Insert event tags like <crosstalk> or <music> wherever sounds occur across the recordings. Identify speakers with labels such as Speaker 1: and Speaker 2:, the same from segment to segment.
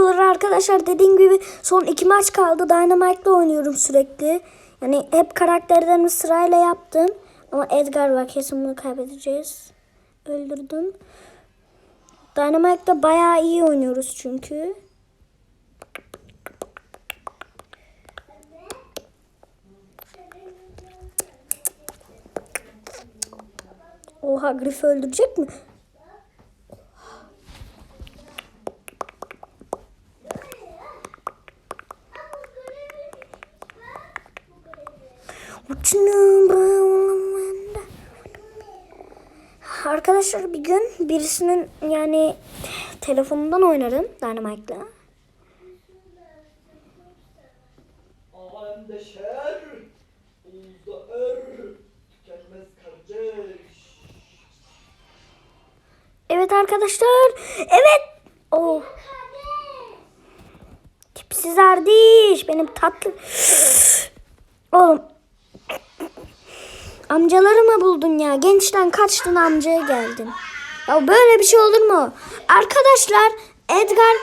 Speaker 1: Merhabalar arkadaşlar. Dediğim gibi son iki maç kaldı. Dynamite'la oynuyorum sürekli. Yani hep karakterlerimi sırayla yaptım. Ama Edgar var. Kesin bunu kaybedeceğiz. Öldürdüm. Dynamite'da bayağı iyi oynuyoruz çünkü. Oha Griff'i öldürecek mi? Arkadaşlar bir gün birisinin yani telefonundan oynarım Dynamite'la.
Speaker 2: Er, kardeş.
Speaker 1: Evet arkadaşlar. Evet. Oh. Tipsiz Ardiş. Benim tatlı. Oğlum. Amcaları mı buldun ya? Gençten kaçtın amcaya geldin. Ya böyle bir şey olur mu? Arkadaşlar Edgar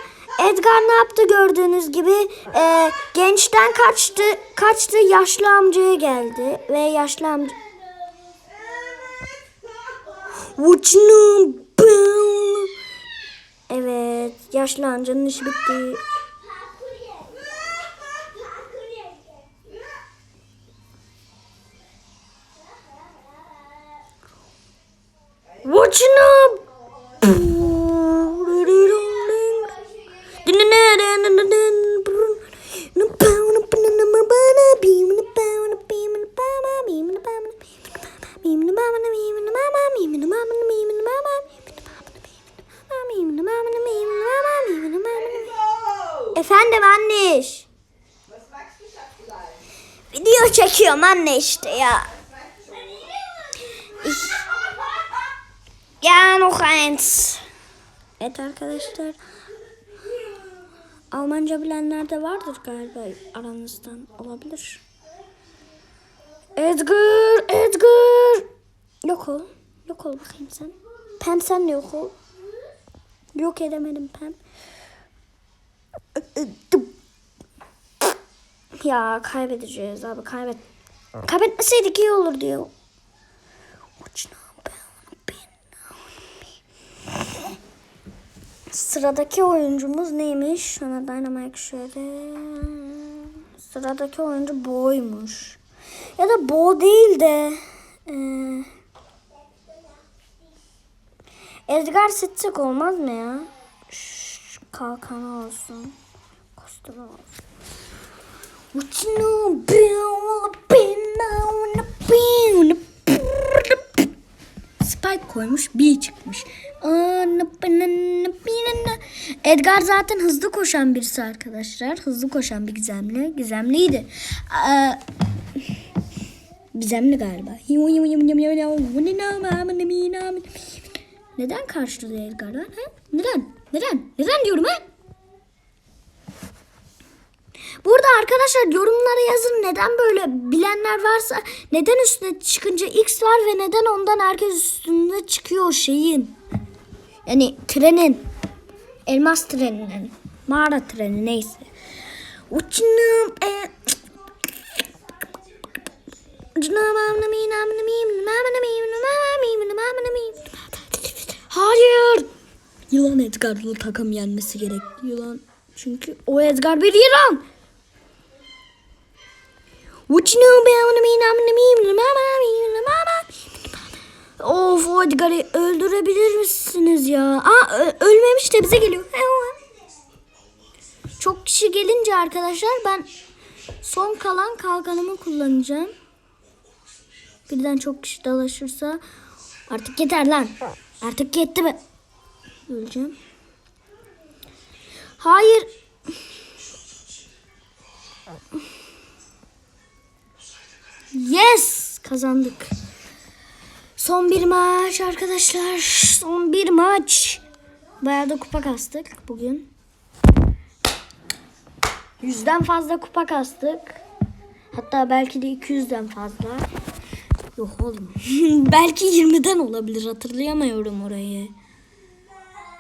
Speaker 1: Edgar ne yaptı gördüğünüz gibi e, gençten kaçtı kaçtı yaşlı amcaya geldi ve yaşlı amca. Evet, yaşlı amcanın işi bitti. Video çekiyorum anne işte ya. Ja, noch eins. Evet arkadaşlar. Almanca bilenler de vardır galiba aranızdan. Olabilir. Edgar, Edgar. Yok ol. Yok ol bakayım sen. Pem sen de yok ol. Yok edemedim Pem. Ya kaybedeceğiz abi kaybet. Kaybetmeseydik iyi olur diyor. Sıradaki oyuncumuz neymiş? Şuna Dynamite şöyle. Sıradaki oyuncu Boy'muş. Ya da Bo değil de eee Edgar Sitsik olmaz mı ya? Şş, kalkanı olsun. Kostümü olsun. Uçunu Spike koymuş bir çıkmış. Edgar zaten hızlı koşan birisi arkadaşlar. Hızlı koşan bir gizemli. Gizemliydi. Aa, Gizemli galiba. Neden karşılıyor Edgar'dan? Ha? Neden? Neden? Neden diyorum ha? Burada arkadaşlar yorumlara yazın neden böyle bilenler varsa neden üstüne çıkınca X var ve neden ondan herkes üstünde çıkıyor şeyin. Yani trenin. Elmas treninin. Mağara treni neyse. Uçunum. E, Hayır. Yılan Edgar'lı takım yenmesi gerek. Yılan. Çünkü o Edgar bir yılan. Of o Edgar'ı öldürebilir misiniz ya? Aa ölmemiş de bize geliyor. Çok kişi gelince arkadaşlar ben son kalan kalkanımı kullanacağım. Birden çok kişi dalaşırsa artık yeter lan. Artık yetti be. Öleceğim. Hayır. Yes kazandık. Son bir maç arkadaşlar. Son bir maç. Bayağı da kupa kastık bugün. Yüzden fazla kupa kastık. Hatta belki de 200'den fazla. Yok oğlum. <laughs> belki 20'den olabilir. Hatırlayamıyorum orayı.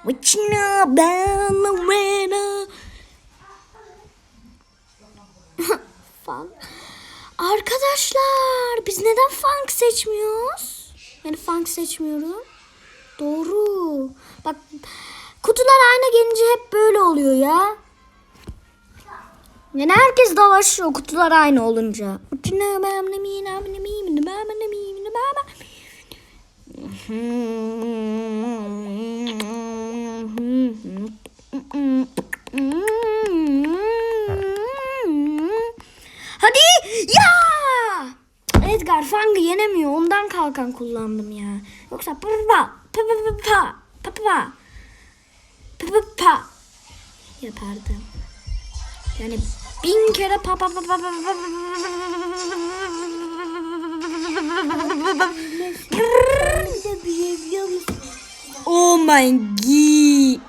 Speaker 1: Watching up and the ben biz neden funk seçmiyoruz? Yani funk seçmiyorum. Doğru. Bak kutular aynı gelince hep böyle oluyor ya. Yani herkes dalaşıyor kutular aynı olunca. Hadi ya! Edgar Fang'ı yenemiyor. Ondan kalkan kullandım ya. Yoksa pa pa pa pa pa pa pa pa pa pa pa yapardım. Yani bin kere pa pa pa pa pa Oh my god.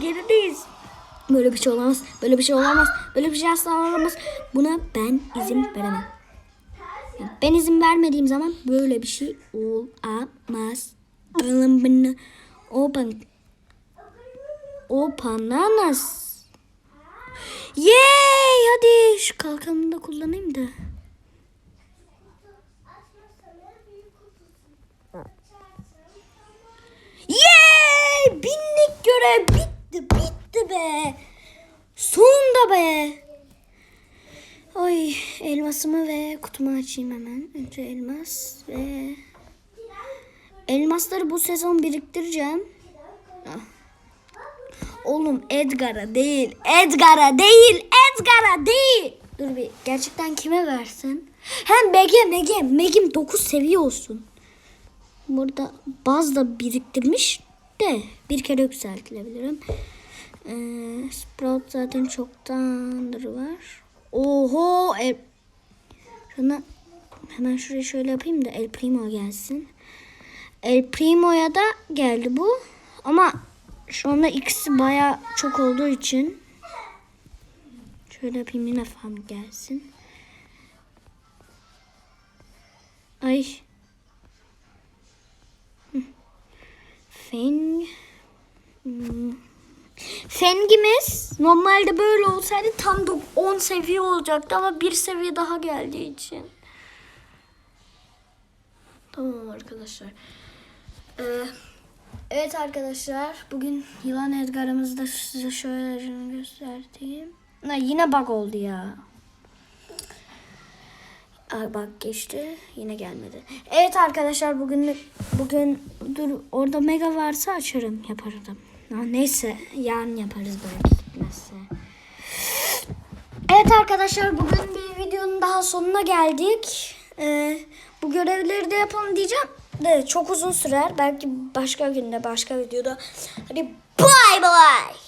Speaker 1: Gerideyiz. Böyle bir şey olamaz. Böyle bir şey olamaz. Böyle bir şey asla olamaz. Buna ben izin veremem. Yani Ben izin vermediğim zaman böyle bir şey olamaz. Oğlum bana open opananas. Yay hadi şu kalkanını da kullanayım da. Yay binlik görev bitti bitti be. Sonunda be. Ay elmasımı ve kutumu açayım hemen. Önce elmas ve elmasları bu sezon biriktireceğim. Ah. Oğlum Edgar'a değil. Edgar'a değil. Edgar'a değil. Dur bir gerçekten kime versin? Hem Meg'e Meg'e Meg'im 9 seviye olsun. Burada baz da biriktirmiş de bir kere yükseltilebilirim. Ee, Sprout zaten çoktandır var. Oho! El... Şuna hemen şurayı şöyle yapayım da El Primo gelsin. El Primo'ya da geldi bu. Ama şu anda ikisi baya çok olduğu için şöyle yapayım yine farm gelsin. Ay. Feng. Hmm. Fengimiz normalde böyle olsaydı tam da 10 seviye olacaktı ama bir seviye daha geldiği için. Tamam arkadaşlar. Ee, evet arkadaşlar bugün yılan Edgar'ımızı da size şöyle göstereyim. Ha, yine bug oldu ya. Aa, bak geçti. Yine gelmedi. Evet arkadaşlar bugün bugün dur orada mega varsa açarım yaparım. Ha, neyse yarın yaparız belki gitmezse. Evet arkadaşlar bugün bir videonun daha sonuna geldik. Ee, bu görevleri de yapalım diyeceğim de çok uzun sürer. Belki başka günde başka videoda. Hadi bay bay.